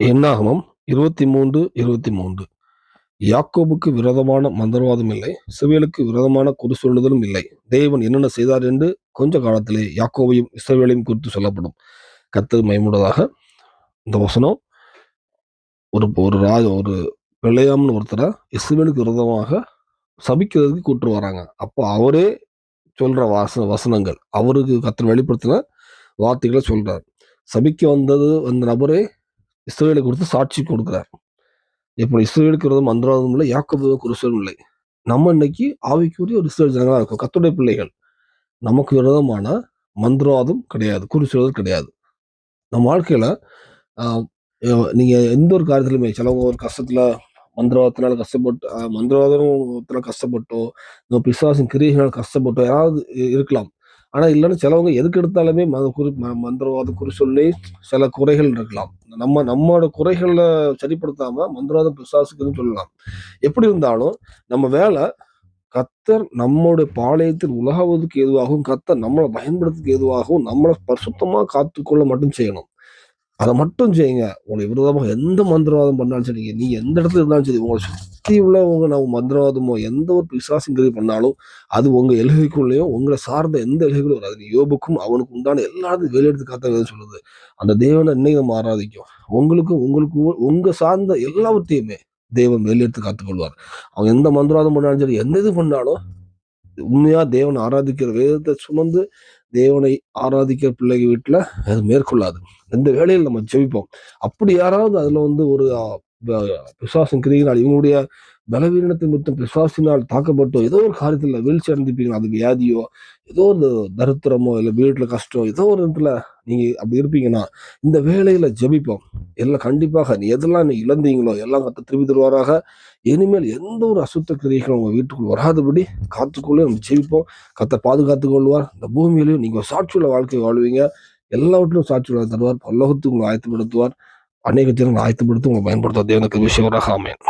என்னாகமம் இருபத்தி மூன்று இருபத்தி மூன்று யாக்கோபுக்கு விரோதமான மந்திரவாதம் இல்லை இஸ்ரவேலுக்கு விரோதமான குறு சொல்லுதலும் இல்லை. தேவன் என்னென்ன செய்தார் என்று கொஞ்ச காலத்திலே யாக்கோவையும் இஸ்ரவேலையும் குறித்து சொல்லப்படும். கத்தது மயமுடதாக இந்த வசனம். ஒரு ஒரு ராஜ ஒரு பிள்ளையாம்னு ஒருத்தரை இஸ்ரவேலுக்கு விரோதமாக சபிக்கிறதுக்கு கூட்டு வராங்க. அப்போ அவரே சொல்கிற வாச வசனங்கள் அவருக்கு கத்தர் வெளிப்படுத்தின வார்த்தைகளை சொல்கிறார் சபிக்க வந்தது அந்த நபரே இஸ்ரேலை கொடுத்து சாட்சி கொடுக்குறார். இப்படி இஸ்ரேலுக்கு விரோதம் மந்திரவாதம் இல்லை யாக்கோபு குருசலும் இல்லை. நம்ம இன்னைக்கு ஆவிக்குரிய ஒரு இஸ்ரேல் ஜனங்களாக இருக்கும். கத்துடைய பிள்ளைகள். நமக்கு விரோதமான மந்திரவாதம் கிடையாது குறிச்சொல்கள் கிடையாது. நம்ம வாழ்க்கையில நீங்கள் எந்த ஒரு காரியத்திலுமே சிலவங்க ஒரு கஷ்டத்தில் மந்திரவாதத்தினால கஷ்டப்பட்டு ஆஹ், மந்திரவாதத்தினால கஷ்டப்பட்டோ இந்த பிசாசின் கிரியைகளால் கஷ்டப்பட்டோ யாராவது இருக்கலாம். ஆனால் இல்லைன்னு சிலவங்க எதுக்கு எடுத்தாலுமே மத குறி மந்திரவாத குறி சொல்லி சில குறைகள் இருக்கலாம். நம்ம நம்மளோட குறைகளை சரிப்படுத்தாம மந்திரவாத பிசாசுக்குன்னு சொல்லலாம். எப்படி இருந்தாலும் நம்ம வேலை கத்தர் நம்மளுடைய பாளையத்தில் உலகாவதுக்கு ஏதுவாகவும் கத்தர் நம்மளை பயன்படுத்துக்கு ஏதுவாகவும் நம்மளை சுத்தமாக காத்துக்கொள்ள மட்டும் செய்யணும். அதை மட்டும் செய்யுங்க. உங்களுக்கு விரோதமாக எந்த மந்திரவாதம் பண்ணாலும் சரிங்க நீ எந்த இடத்துல இருந்தாலும் சரி உங்களை சுற்றி உள்ளவங்க நம்ம மந்திரவாதமோ எந்த ஒரு பிசாசுங்கிறது பண்ணாலும் அது உங்கள் எழுகைக்குள்ளேயும் உங்களை சார்ந்த எந்த எழுகைகளும் வராது. நீ யோபுக்கும் அவனுக்கு உண்டான எல்லாத்தையும் வேலையெடுத்து காத்த சொல்லுது அந்த தேவனை இன்னைக்கு நம்ம ஆராதிக்கும். உங்களுக்கும் உங்களுக்கு உங்கள் சார்ந்த எல்லாவற்றையுமே தேவன் வெளியெடுத்து காத்துக்கொள்வார். அவன் எந்த மந்திரவாதம் பண்ணாலும் சரி எந்த இது பண்ணாலும் உண்மையாக தேவனை ஆராதிக்கிற வேதத்தை சுமந்து தேவனை ஆராதிக்கிற பிள்ளைங்க வீட்டுல அது மேற்கொள்ளாது. இந்த வேலையில் நம்ம ஜெபிப்போம். அப்படி யாராவது அதுல வந்து ஒரு விசுவாசம் ப- கிரியினால் இவங்களுடைய பலவீனத்தை மொத்தம் பிசாசினால் தாக்கப்பட்டோ ஏதோ ஒரு காரியத்தில் வீழ்ச்சி அடைந்திருப்பீங்க அது வியாதியோ ஏதோ ஒரு தரித்திரமோ இல்லை வீட்டில் கஷ்டம் ஏதோ ஒரு இடத்துல நீங்கள் அப்படி இருப்பீங்கன்னா இந்த வேலையில் ஜெபிப்போம். எல்லாம் கண்டிப்பாக நீ எதெல்லாம் நீ இழந்தீங்களோ எல்லாம் கற்று திருப்பி தருவாராக. இனிமேல் எந்த ஒரு அசுத்த கிரியைகளும் உங்கள் வீட்டுக்குள் வராதபடி காத்துக்குள்ளே நம்ம ஜெபிப்போம். கத்தை பாதுகாத்து கொள்வார். இந்த பூமியிலையும் நீங்கள் ஒரு சாட்சியுள்ள வாழ்க்கை வாழ்வீங்க. எல்லாவற்றிலும் சாட்சியுள்ள தருவார். பல்லோகத்துக்கு உங்களை ஆயத்தப்படுத்துவார். அநேக ஜனங்களை ஆயத்தப்படுத்தி உங்களை பயன்படுத்துவார். தேவனுக்கு விஷயம் ஆமேன்.